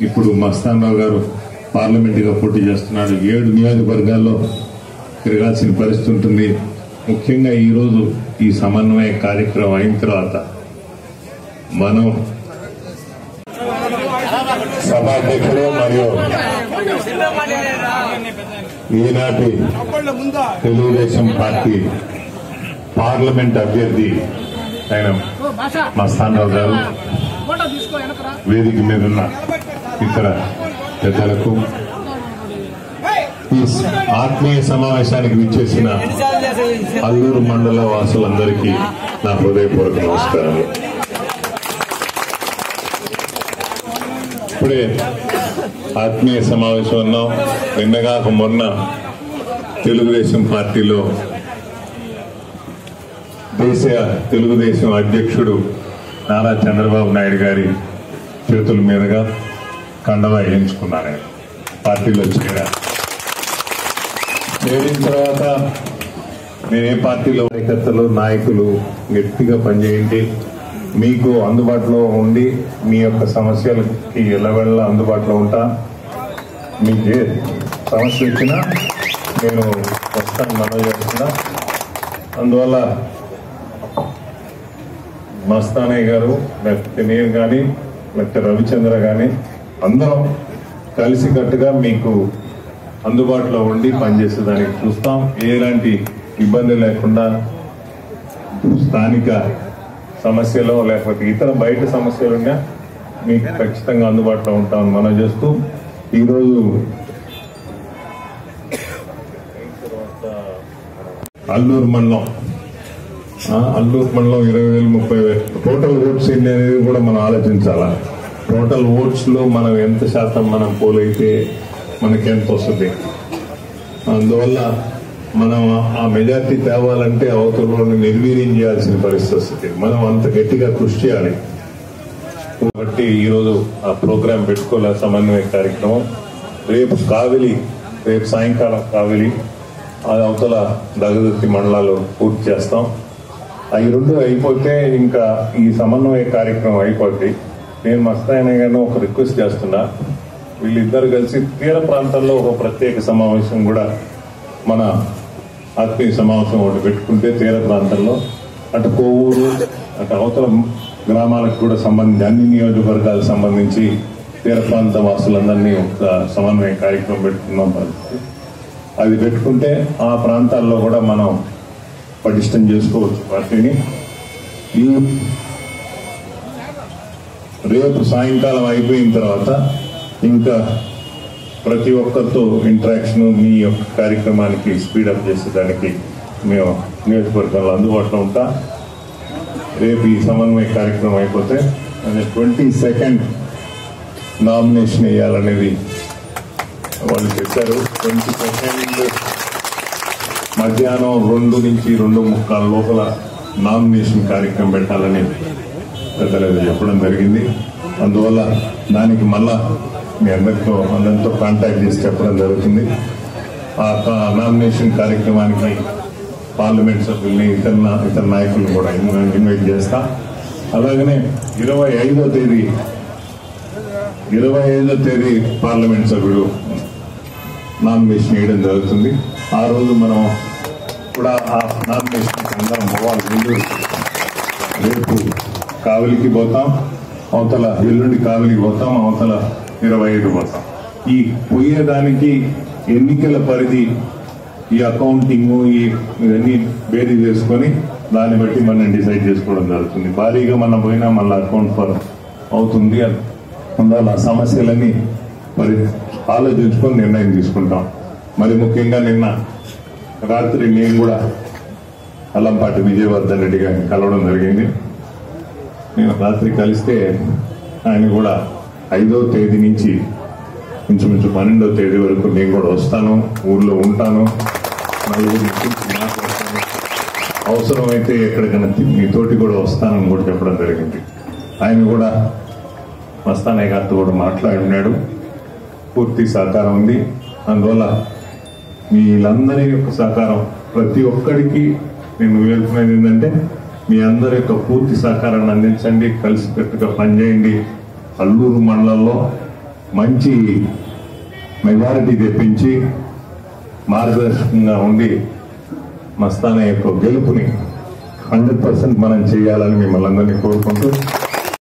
ఇప్పుడు మస్తానరావు గారు పార్లమెంటుగా పోటీ చేస్తున్నాడు. ఏడు నియోజకవర్గాల్లో తిరగాల్సిన పరిస్థితి ఉంటుంది. ముఖ్యంగా ఈరోజు ఈ సమన్వయ కార్యక్రమం అయిన తర్వాత మనం సభాధ్యక్షుడు మరియు ఈనాటి తెలుగుదేశం పార్టీ పార్లమెంట్ అభ్యర్థి ఆయన మస్తానరావు గారు వేదిక మీద ఉన్న ఇతర పెద్దలకు ఈ ఆత్మీయ సమావేశానికి విచ్చేసిన అల్లూరు మండల వాసులందరికీ నా హృదయపూర్వక నమస్కారాలు. ఇప్పుడే ఆత్మీయ సమావేశం ఉన్నాం నిన్నగాక మొన్న తెలుగుదేశం పార్టీలో దేశ తెలుగుదేశం అధ్యక్షుడు నారా చంద్రబాబు నాయుడు గారి చేతుల మీదుగా కండవా వేయించుకున్నాను పార్టీలో చేరా చేరిన తర్వాత నేను ఏ పార్టీలో కార్యకర్తలు నాయకులు గట్టిగా పనిచేయండి మీకు అందుబాటులో ఉండి మీ యొక్క సమస్యలకి ఎల్లవెళ్ళ అందుబాటులో ఉంటా. మీకు ఏ సమస్య వచ్చినా నేను ప్రస్తుతం మనం చేస్తున్నా. అందువల్ల మస్తానయ్య గారు లేకపోతే నేను కానీ లేకపోతే రవిచంద్ర కానీ అందరం కలిసికట్టుగా మీకు అందుబాటులో ఉండి పనిచేసేదానికి చూస్తాం. ఎలాంటి ఇబ్బంది లేకుండా స్థానిక సమస్యలు లేకపోతే ఇతర బయట సమస్యలున్నా మీకు ఖచ్చితంగా అందుబాటులో ఉంటామని మనం చేస్తూ ఈరోజు అల్లూరు మండలం అల్లూరు మండలం ఇరవై వేలు ముప్పై వేలు టోటల్ ఓట్స్ ఎన్ని అనేది కూడా మనం ఆలోచించాలా? టోటల్ ఓట్స్లో మనం ఎంత శాతం మనం పోలైతే మనకి ఎంత వస్తుంది? అందువల్ల మనం ఆ మెజార్టీ తేవాలంటే అవతలని నిర్వీర్యం చేయాల్సిన పరిస్థితి వస్తుంది. మనం అంత గట్టిగా కృషి చేయాలి. కాబట్టి ఈరోజు ఆ ప్రోగ్రాం పెట్టుకోలే సమన్వయ కార్యక్రమం. రేపు కావిలి రేపు సాయంకాలం కావిలి అది అవతల దగదత్తి మండలాలు పూర్తి చేస్తాం. అవి రెండు అయిపోతే ఇంకా ఈ సమన్వయ కార్యక్రమం అయిపోద్ది. నేను మస్తాయన గారిని ఒక రిక్వెస్ట్ చేస్తున్నా. వీళ్ళిద్దరు కలిసి తీర ప్రాంతాల్లో ఒక ప్రత్యేక సమావేశం కూడా మన ఆత్మీయ సమావేశం ఒకటి పెట్టుకుంటే తీర ప్రాంతంలో. అటు కోవూరు అటు అవతల గ్రామాలకు కూడా సంబంధించి అన్ని నియోజకవర్గాలకు సంబంధించి తీర ప్రాంత వాసులందరినీ ఒక సమన్వయ కార్యక్రమం పెట్టుకున్నాం అది పెట్టుకుంటే ఆ ప్రాంతాల్లో కూడా మనం పటిష్టం చేసుకోవచ్చు పార్టీని. ఈ రేపు సాయంకాలం అయిపోయిన తర్వాత ఇంకా ప్రతి ఒక్కరితో ఇంటరాక్షన్ మీ యొక్క కార్యక్రమానికి స్పీడప్ చేసేదానికి మేము నియోజకవర్గంలో అందుబాటులో ఉంటా. రేపు ఈ సమన్వయ కార్యక్రమం అయిపోతే ట్వంటీ సెకండ్ నామినేషన్ వేయాలనేది వాళ్ళు చెప్పారు. ట్వంటీ సెకండ్ మధ్యాహ్నం రెండు నుంచి రెండు ముక్కాల లోపల నామినేషన్ కార్యక్రమం పెట్టాలని పెద్దలు చెప్పడం జరిగింది. అందువల్ల దానికి మళ్ళా మీ అందరితో అందరితో కాంటాక్ట్ చేసి చెప్పడం జరుగుతుంది. ఆ నామినేషన్ కార్యక్రమానికి పార్లమెంట్ సభ్యుల్ని ఇతర ఇతర నాయకులను కూడా ఇన్వైట్ చేస్తా. అలాగనే ఇరవై ఐదో తేదీ ఇరవై ఐదో తేదీ పార్లమెంట్ సభ్యుడు నామినేషన్ వేయడం జరుగుతుంది. ఆ రోజు మనం కూడా ఆ నామినేషన్ అందరం పోవాలి. రేపు కావలికి పోతాం అవతల ఎల్లుండి కావలికి పోతాం అవతల ఇరవై ఐదు పోతాం. ఈ పోయేదానికి ఎన్నికల పరిధి ఈ అకౌంటింగ్ ఈ ఇవన్నీ బేరీ చేసుకొని దాన్ని బట్టి మనం డిసైడ్ చేసుకోవడం జరుగుతుంది. భారీగా మనం పోయినా మళ్ళీ అకౌంట్ ఫర్ అవుతుంది అందువల్ల సమస్యలని సమస్యలన్నీ మరి ఆలోచించుకొని నిర్ణయం తీసుకుంటాం. మరి ముఖ్యంగా నిన్న రాత్రి నేను కూడా అల్లంపాటి విజయవర్ధన్ రెడ్డి గారిని కలవడం జరిగింది. నేను రాత్రి కలిస్తే ఆయన కూడా ఐదో తేదీ నుంచి ఇంచుమించు పన్నెండో తేదీ వరకు నేను కూడా వస్తాను ఊర్లో ఉంటాను. నలుగురిని మాట్లాడతాను. అవసరమైతే ఎక్కడికైనా మీతోటి కూడా వస్తానని కూడా చెప్పడం జరిగింది. ఆయన కూడా మస్తానయ్య గారితో కూడా మాట్లాడి ఉన్నాడు. పూర్తి సహకారం ఉంది. అందువల్ల వీళ్ళందరి యొక్క సహకారం ప్రతి ఒక్కడికి నేను వెళ్తున్నది ఏంటంటే మీ అందరి యొక్క పూర్తి సహకారాన్ని అందించండి కలిసికట్టుగా పనిచేయండి. అల్లూరు మండలంలో మంచి మెజారిటీ తెప్పించి మార్గదర్శకంగా ఉండి మస్తాన యొక్క గెలుపుని హండ్రెడ్ పర్సెంట్ మనం చేయాలని మిమ్మల్ని అందరినీ కోరుకుంటూ